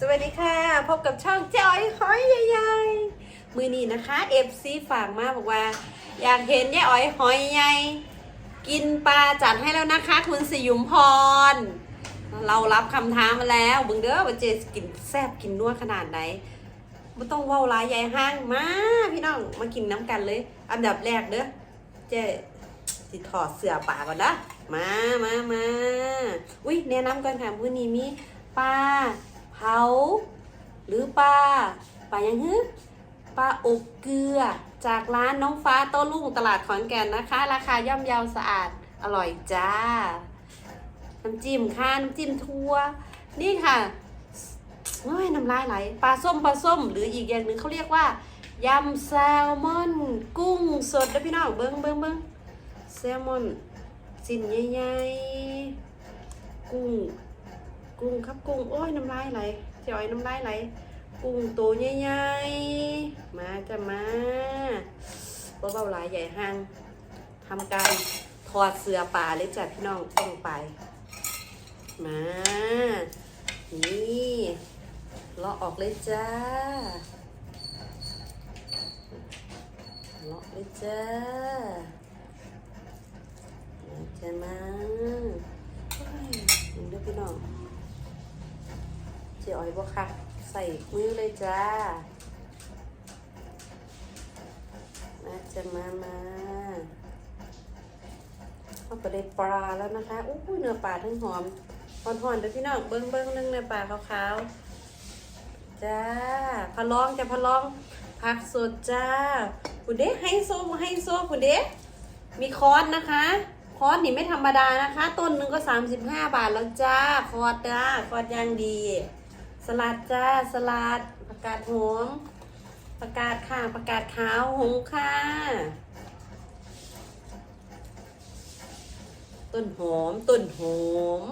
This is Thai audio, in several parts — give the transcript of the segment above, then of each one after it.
สวัสดีค่ะ พบกับช่องจอยหอยใหญ่ๆมือนี้นะคะเอฟซีฝากมาบอกว่า อยากเห็นยายอ๋อยหอยใหญ่กินปลาจัดให้แล้วนะคะ คุณสยุมพร เรารับคำท้ามาแล้วบึงเด้อว่าเจสกินแซ่บกินนัวขนาดไหนไม่ต้องเว้าร้ายยายห้างมาพี่น้องมากินน้ำกันเลย อันดับแรกเด้อเจสิถอดเสื้อป่าก่อนนะมามามาอุ้ยแนะนำก่อนค่ะมื้อนี้มีปลา เผา หรือปลาปลายังฮึปลาอบเกลือ จากร้านน้องฟ้าโต้รุ่งตลาดขอนแก่นนะคะ ราคาย่อมเยาวสะอาดอร่อยจ้า น้ำจิ้มค่ะน้ำจิ้มทั่ว นี่ค่ะโอ้ยน้ำลายไหลปลาส้มปลาส้ม หรืออีกอย่างหนึ่งเขาเรียกว่ายำแซลมอน กุ้งสดนะพี่น้องเบิ้งเบิ้งเบิ้งแซลมอน สิ้นใหญ่ๆกุ้ง กุ้งครับกุ้งโอ้ยน้ำลายไหลจอยน้ำลายไหลกุ้งตัวใหญ่ๆมาจะมาเบาๆหลายใหญ่ห้างทำการถอดเสื้อป่าเลยจ้ะพี่น้องต้องไป มานี่เลาะออกเลยจ้าเลาะเลยจ้ามาจะมาเฮ้ยมึงเด้อพี่น้อง เจี๋ยอ้อยบ่ค่ะ ใส่มือเลยจ้า มาจะมามาเอาไปเลยปลาแล้วนะคะ อู้หูเนื้อปลาทั้งหอมหอนๆเดี๋ยวพี่น้องเบิ้งเบิ้งนึงเนื้อปลาขาวๆ จ้าพะลองจะพะลองผักสดจ้าคุณเด้ไฮโซไฮโซ่คุณเด้มีคอร์สนะคะคอร์สนี่ไม่ธรรมดานะคะ ต้นหนึ่งก็ 35 บาทแล้วจ้า คอร์สจ้า คอร์สย่างดี สลัดจ้าสลัดผักกาดหอมผักกาดค่ะผักกาดขาวหงค่ะ ต้นหอมต้นหอม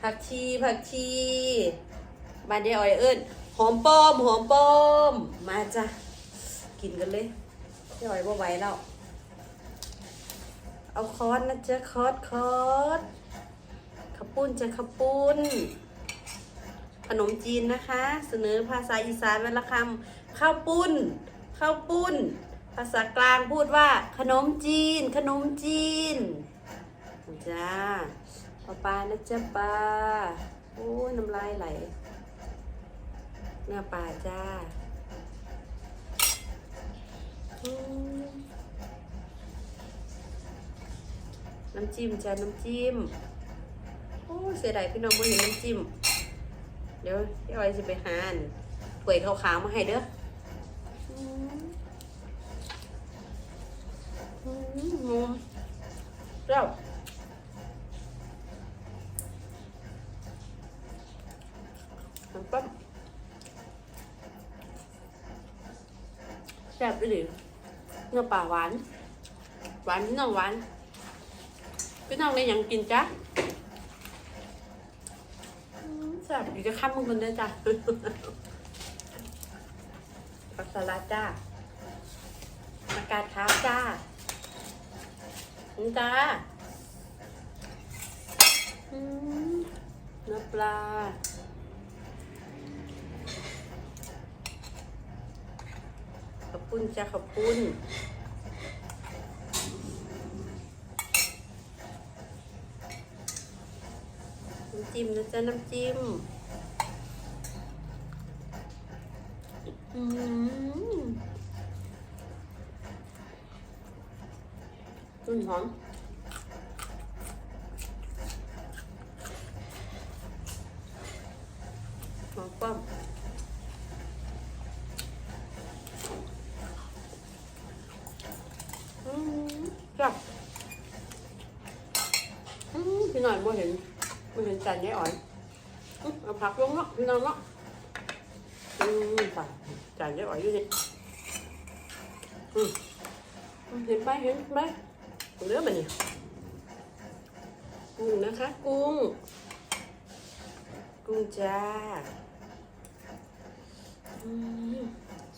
ผักชีผักชีบานเดียวเอิญหอมป้อมหอมป้อมมาจ้ะกินกันเลยเดี๋ยวไอ้บ่ไหวแล้วเอาคอสนะจ๊ะคอสคอส ปุ้นจะขปุ้น ขนมจีนนะคะ เสนอภาษาอีสานวันละคำข้าวปุ้นข้าวปุ้น ภาษากลางพูดว่า ขนมจีน ขนมจีนจ้าปลาปลานะจ๊ะปลาโอ้ยน้ำลายไหลเนื้อปลาจ้าน้ำจิ้มจ้าน้ำจิ้ม เสียดายพี่น้องไม่เห็นน้ำจิ้ม เดี๋ยวพี่อ้อยจะไปหาอันถ้วยขาวๆมาให้เด้องมเจ้าน้ำปั้มแซ่บด้วยดิเนื้อปลาหวาน หวานพี่น้องหวานพี่น้องได้ยังกินจ้ะ แซ่บอยู่จะข้ามมึงคนเด้จ้ะผักสลัดจ้าผักกาดขาวจ้านี่จ้าอืมเนื้อปลาขอบคุณจ้าขอบคุณ จิ้มนะจ๊ะน้ำจิ้มอืมต้นหอมหอมป้อมอืมจับอืมพี่หน่อยบ่เห็น บ่เห็นจานยายอ๋อยอื้อเอาผักลงเนาะพี่น้องเนาะอืมป่ะจ่ายเยอะกว่าอยู่นี่อืมเห็นไหมเห็นไหมเหลือมันนี่กุ้งนะคะ กุ้ง กุ้งจ้าอืม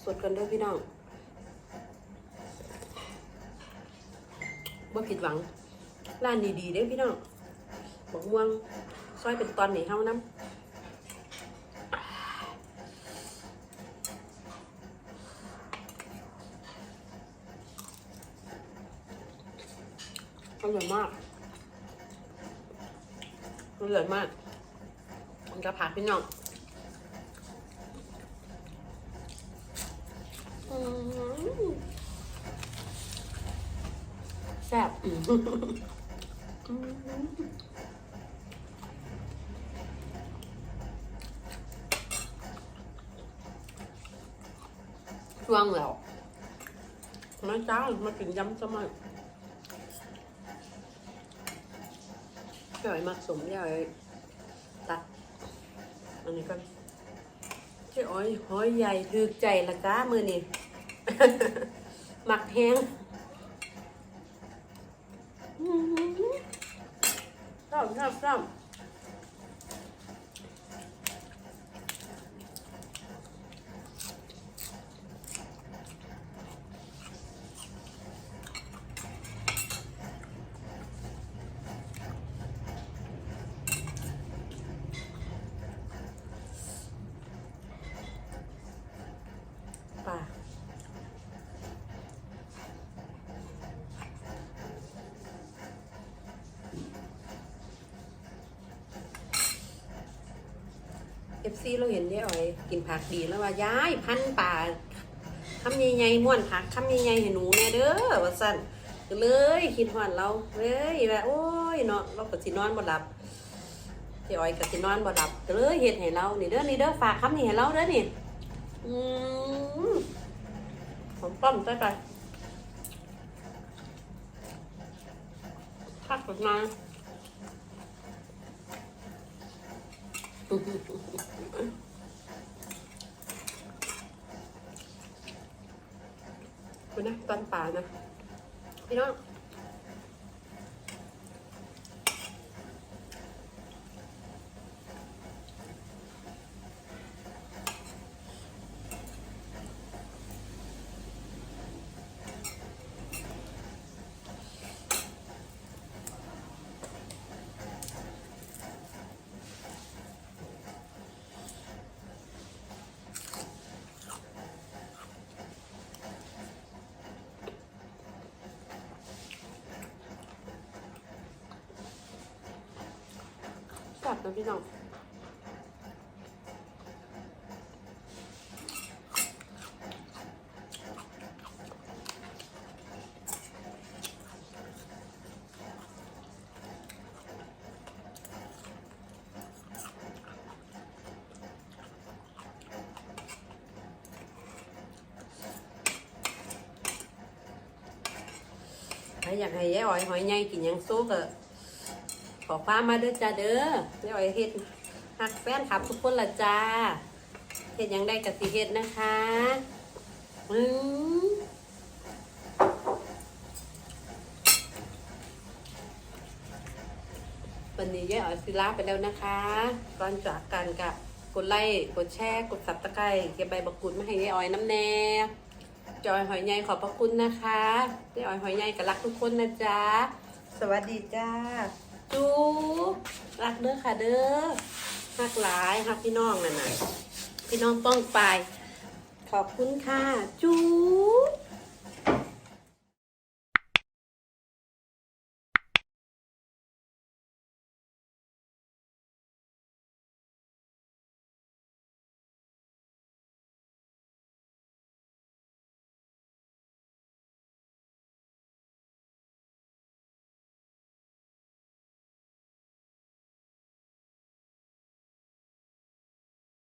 สดกันด้วยพี่น้องบ่ผิดหวังร้านดีๆเด้พี่น้อง บกม่วงซอยเป็นตอนไหนเท่านั้นอร่อยมากอร่อยมากมันกระผาพี่น้องแซ่บ ช่วงแล้วมาจ้ามากินยำสมัยอร่อยมากสมอร่อยตัดอันนี้ก็เจ้าอ้อยหอยใหญ่ถือใจละจ้ามือนี่หมักแห้งซ้อหือชอบชอบชอบ อฟซีเราเห็นยายอ๋อยกินผักดีแล้วว่ายายพันป่าคำใหญ่ๆม้วนผักคำใหญ่ๆให้หนูแน่เด้อว่าสั่นเลยคิดหอนเราเฮ้ยว่าโอ้ยเนาะเราก็สินอนบ่หลับยายอ๋อยก็สินอนบ่หลับเลยเฮ็ดให้เรานี่เด้อนี่เด้อฝากคำนี้ให้เราเด้อนี่อืมหอมป้อมใส่ไปทักแบบนั้นคุ ณนะตอนป่านะ พี่น้อง บนะพี่น้องใครอยากให้ยายอ้อยหอยใหญ่กินหยังซุกอะ ขอความมาเด้อจ้าเด้อเดี๋ยวไอเฮ็ดหักแฟนคลับทุกคนละจ้าเฮ็ดยังได้กับสิเฮ็ดนะคะอืมวันนี้ยายอ๋อยศิลาไปแล้วนะคะ ก่อนจากกันกับกดไลค์กดแชร์ กดสับตะไคร้เก็บใบบักกุดมาให้ยายอ๋อยน้ำแน่จอยหอยใหญ่ขอบพระคุณนะคะยายอ๋อยหอยใหญ่ก็รักทุกคนนะจ๊ะ สวัสดีจ้า จูรักเด้อค่ะเด้อรักหลายรักพี่น้องนั่นน่ะพี่น้องป้องไปขอบคุณค่ะจู